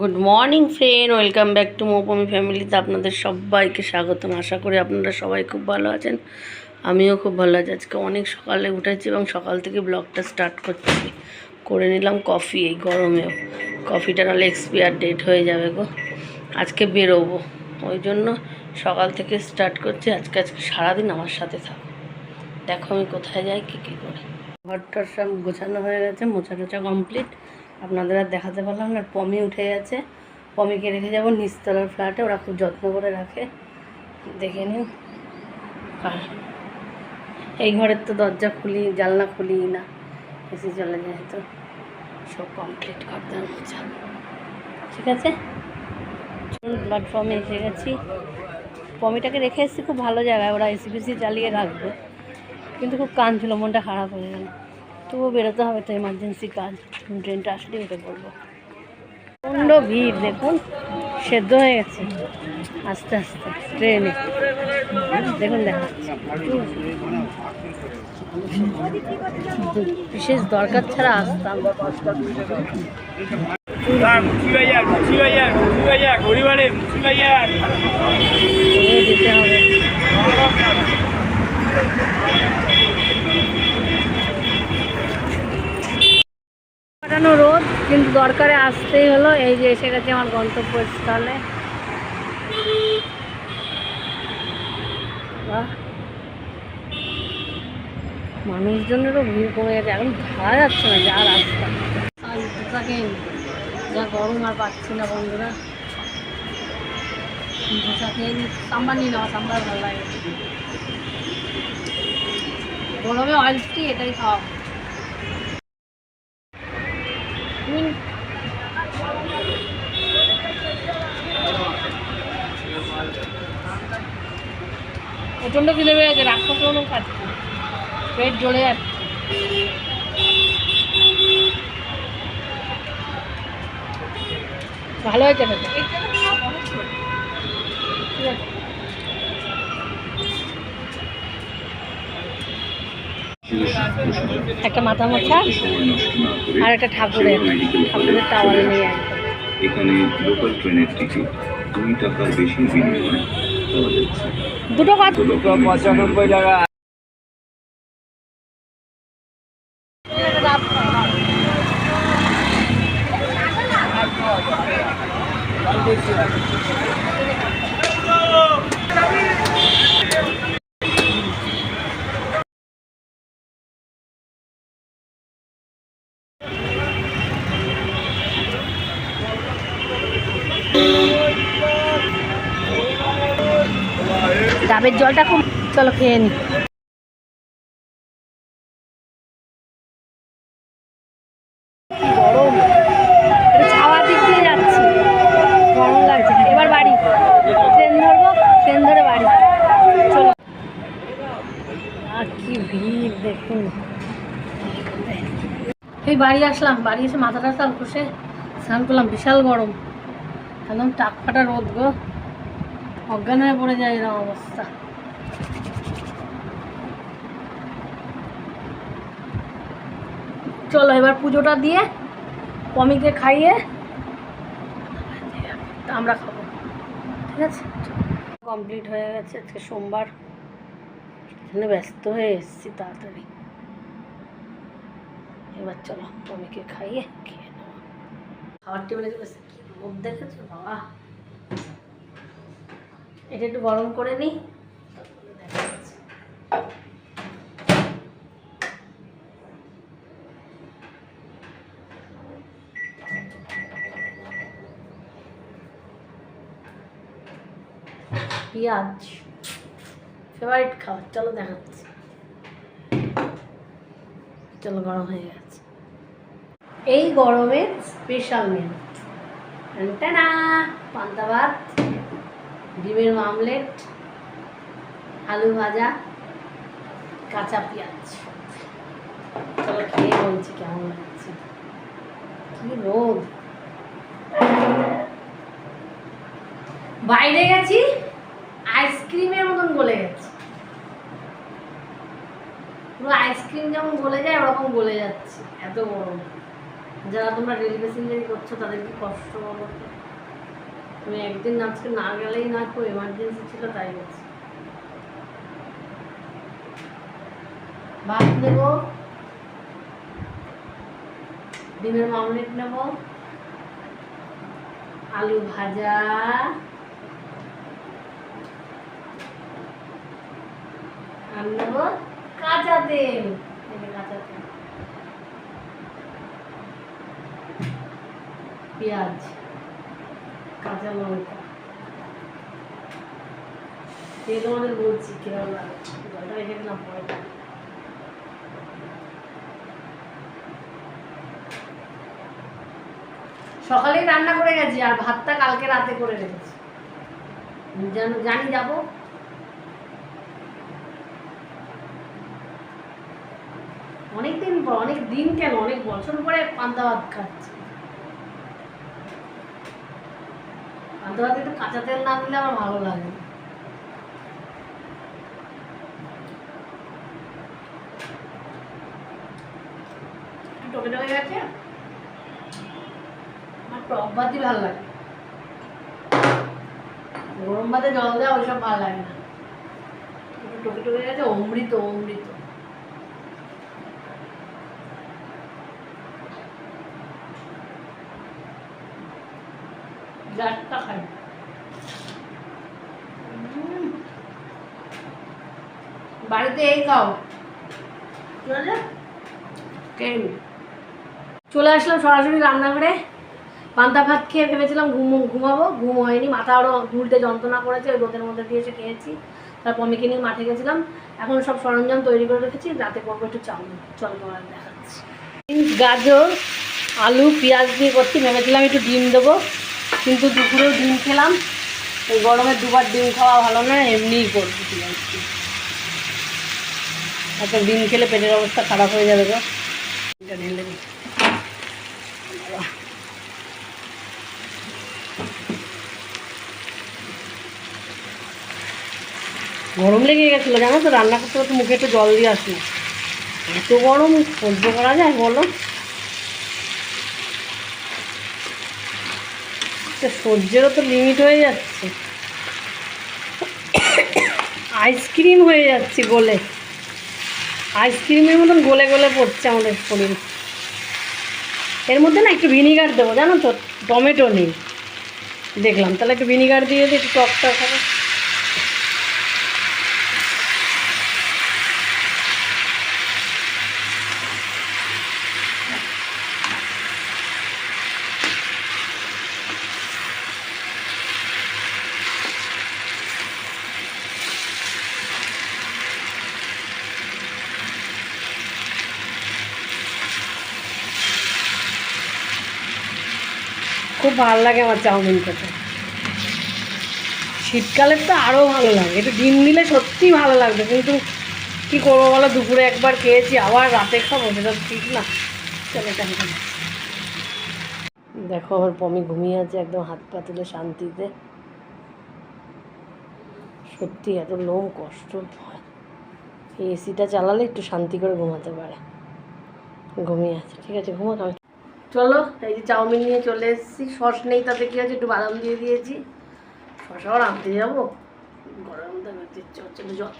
Good morning friend welcome back to Moupomi ফ্যামিলিতে আপনাদের সবাইকে স্বাগতম। আশা করি আপনারা সবাই খুব ভালো আছেন। আমিও খুব ভালো আছি। আজকে অনেক সকালে উঠেছি এবং সকাল থেকে ব্লগটা স্টার্ট করছি। করে নিলাম কফি এই গরমেও। কফিটা নাহলে এক্সপায়ার ডেট হয়ে যাবে গো। আজকে বেরোবো। ওই জন্য সকাল থেকে স্টার্ট করছি। আজকে আজকে সারাদিন আমার সাথে থাকো। দেখো আমি কোথায় যাই, কী কী করে। ঘরটার সব গোছানো হয়ে গেছে। মোছা টোছা কমপ্লিট আপনাদের আর দেখাতে পারলাম না, পমি উঠে গেছে। পমিকে রেখে যাব, নিচতলার ফ্ল্যাটে ওরা খুব যত্ন করে রাখে। দেখে নিন। আর এই ঘরের তো দরজা খুলি, জানলা খুলি না। এসে চলে যায় তো। সব কমপ্লিট করতে মোছা ঠিক আছে? প্ল্যাটফর্মে এসে গেছি। পমিটাকে রেখে এসেছি, খুব ভালো জায়গায়। ওরা এসি ফেসি চালিয়ে রাখবে। কিন্তু খুব কান ছিল, মনটা খারাপ হয়ে গেল। তবুও বেরোতে হবে তো এমার্জেন্সি কাজ। ট্রেনটা আসলে উঠে বলব। প্রচণ্ড ভিড় দেখুন সেদ্ধ হয়ে গেছে। আস্তে আস্তে ট্রেনে দেখুন দেখা বিশেষ দরকার ছাড়া আসতাম। যেতে হবে। কাটানো রোদ, কিন্তু দরকারে আসতেই হলো। এই যে এসে গেছে আমার গন্তব্যস্থলে মানুষজনেরও ভিড় কমে গেছে। এখন ধরা যাচ্ছে না, যা রাস্তা। যা গরম আর পাচ্ছি না বন্ধুরা। ধোসা খেয়ে সাম্বার ভালো লাগে। গরমে অয়েল ফ্রি এটাই খাওয়া। প্রচণ্ড খিদে পেয়ে গেছে রাক্ষস কোনো খাচ্ছি পেট জ্বলে যাচ্ছে। ভালো হয়েছে ঠিক আছে। একটা মাথা মোছা আর একটা ঠাকুরের। ঠাকুরের টাওয়াল নিয়ে এখানে লোকাল ট্রেনের টিকিট দুই টাকার বেশি বিনিময়ে। পাওয়া যাচ্ছে দুটো পঁচানব্বই টাকা। Thank পঁচানব্বই ডাবের জলটা খুব চলো খেয়ে নি। এই বাড়ি আসলাম। বাড়ি এসে মাথা টাথা ঘষে স্নান করলাম। বিশাল গরম। একদম টাক ফাটা রোদ গো। অজ্ঞান হয়ে পড়ে যায় এরকম অবস্থা। চলো এবার পুজোটা দিয়ে পমিকে খাইয়ে আমরা খাব। ঠিক আছে? কমপ্লিট হয়ে গেছে। আজকে সোমবার। এখানে ব্যস্ত হয়ে এসেছি তাড়াতাড়ি। এবার চলো পমিকে খাইয়ে খেয়ে নেব খাবার টেবিলে বসে কি রোদ দেখেছ? বাবা এটা একটু গরম করে নিই পেঁয়াজ। ফেভারিট খাবার, চলো দেখাচ্ছি। চলো গরম হয়ে গেছে। এই গরমের স্পেশাল মেনু টানা, পান্তা ভাত। ডিমের মামলেট আলু ভাজা, কাঁচা পেঁয়াজ। চলো খেয়ে বলছি কেমন লাগছে। কি রোদ। বাইরে গেছি, আইসক্রিমের মতন গলে গেছে। পুরো আইসক্রিম যেমন গলে যায়, ওরকম গলে যাচ্ছে, এত গরম। যারা তোমরা রেল প্যাসেঞ্জারি করছ তাদের কি কষ্ট বলো তুমি একদিন আজকে না গেলেই না খুব এমার্জেন্সি ছিল, তাই গেছি ভাত নেব, ডিমের মামলেট নেব, আলু ভাজা, আর নেব কাঁচা তেল। কাঁচা তেল। পেঁয়াজ। সকালেই রান্না করে গেছি আর ভাতটা কালকে রাতে করে রেখেছি। জান- যাব। অনেক দিন পর, অনেক দিন কেন? অনেক বছর পরে পান্তা ভাত খাচ্ছি। ভাতে একটু কাঁচা তেল না দিলে আমার ভালো লাগে। টকে টকে গেছে? আমার টক ভাতই ভালো লাগে। গরম ভাতে জল দেওয়া ওইসব ভালো লাগে না। টকে টকে গেছে, অমৃত অমৃত। চারটা খাই। বাড়িতে এই খাও। চলে আসলাম সরাসরি রান্নাঘরে। পান্তা ভাত খেয়ে ভেবেছিলাম ঘুম ঘুমাবো। ঘুম হয়নি মাথা আরও ঘুরতে যন্ত্রণা করেছে ওই রোদের মধ্যে দিয়ে এসে খেয়েছি। তারপর মেয়েকে নিয়ে মাঠে গেছিলাম। এখন সব সরঞ্জাম তৈরি করে রেখেছি। রাতে করব একটু চাউমিন চল তোমার দেখাচ্ছি। গাজর আলু পেঁয়াজ দিয়ে করছি। ভেবেছিলাম একটু ডিম দেবো। কিন্তু দুপুরেও ডিম খেলাম। এই গরমে দুবার ডিম খাওয়া ভালো না, এমনিই করছি। এত ডিম খেলে পেটের অবস্থা খারাপ হয়ে যাবে গরম লেগে গেছিল, জানো তো? রান্না করতে করতে মুখে একটু জল দিয়ে আসলো। এত গরম, সহ্য করা যায় বলো? তো সহ্যেরও তো লিমিট হয়ে যাচ্ছে। আইসক্রিম হয়ে যাচ্ছে গোলে। আইসক্রিমের মতন গোলে গলে পড়ছে আমাদের শরীর। এর মধ্যে না একটু ভিনিগার দেবো, জানো তো? টমেটো নেই। দেখলাম, তাহলে একটু ভিনিগার দিয়ে একটু টকটা হবে। খুব ভালো লাগে আমার চাউমিন খেতে। শীতকালের তো আরও ভালো লাগে। একটু ডিম দিলে সত্যিই ভালো লাগবে, কিন্তু কি করব বলো? দুপুরে একবার খেয়েছি, আবার রাতে খাব, সেটা ঠিক না। চলে দেখো, আমার পমি ঘুমিয়ে আছে একদম হাত পা তুলে শান্তিতে। সত্যি এত লোম, কষ্ট এসিটা চালালে একটু শান্তি করে ঘুমাতে পারে। ঘুমিয়ে আছে। ঠিক আছে ঘুমাক চলো, এই যে চাউমিন নিয়ে চলে এসেছি। সস নেই তাতে কি আছে? একটু বাদাম দিয়ে দিয়েছি। শসাও আনতে যাব? গরম দেবে ইচ্ছে হচ্ছে জল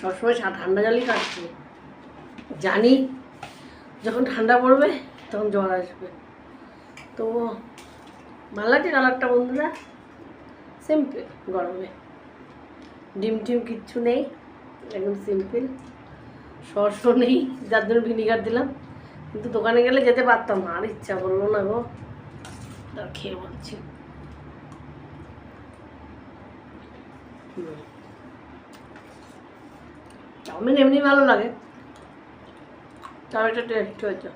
সবসময় ঠান্ডা জলই খাচ্ছি। জানি, যখন ঠান্ডা পড়বে, তখন জ্বর আসবে। তো ভালো লাগছে কালারটা, বন্ধুরা? সিম্পল গরমে। ডিম টিম কিচ্ছু নেই, একদম সিম্পল সসও নেই, যার জন্য ভিনিগার দিলাম। কিন্তু দোকানে গেলে যেতে পারতাম আর ইচ্ছা করল না গো। খেয়ে বলছি। চাউমিন এমনি ভালো লাগে। চাউমিনটা টেস্ট হয়েছে।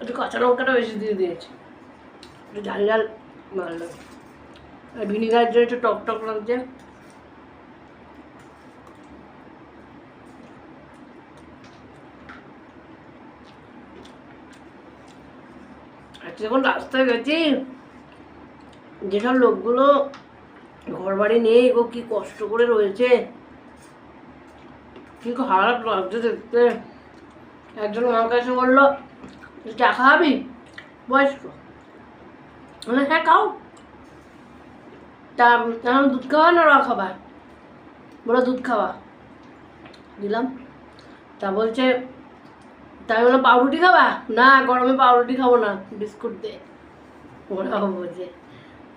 একটু কাঁচা লঙ্কাটা বেশি দিয়ে দিয়েছি। একটু ঝাল ঝাল ভালো লাগে। আর ভিনিগারের জন্য একটু টক টক লাগছে যখন রাস্তায় গেছি, যেসব লোকগুলো ঘর বাড়ি নেই গো, কি কষ্ট করে রয়েছে। কি খারাপ লাগছে দেখতে। একজন আমার কাছে বলল, "তুই চা খাওয়াবি বয়স্ক। মানে হ্যাঁ খাও। তা দুধ খাওয়া না র খাবা বলো, দুধ খাওয়া। দিলাম। তা বলছে তাই বললাম, পাউরুটি খাবা? না, গরমে পাউরুটি খাব না, বিস্কুট দে। ওরাও বোঝে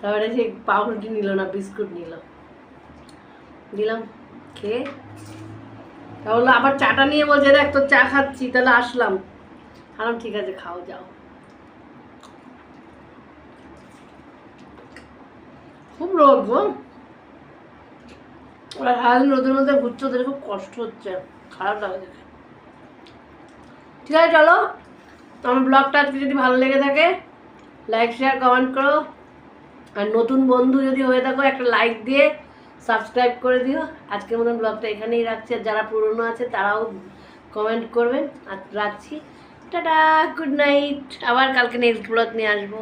তারপরে সে পাউরুটি নিল না, বিস্কুট নিল। দিলাম খেয়ে। তা বলল, আবার চাটা নিয়ে বলছে, দেখ, তোর চা খাচ্ছি, তাহলে আসলাম। আরাম ঠিক আছে, খাও, যাও। খুব রোদ গো। ওরা সারাদিন রোদের মধ্যে ঘুরছে, ওদের খুব কষ্ট হচ্ছে, খারাপ লাগে ঠিক আছে, চলো। আমার ব্লগটা আজকে যদি ভালো লেগে থাকে লাইক শেয়ার কমেন্ট করো। আর নতুন বন্ধু যদি হয়ে থাকো, একটা লাইক দিয়ে সাবস্ক্রাইব করে দিও। আজকের মতন ব্লগটা এখানেই রাখছি। আর যারা পুরনো আছে, তারাও কমেন্ট করবেন আর রাখছি। টাটা গুড নাইট আবার কালকে নেক্সট ব্লগ নিয়ে আসব।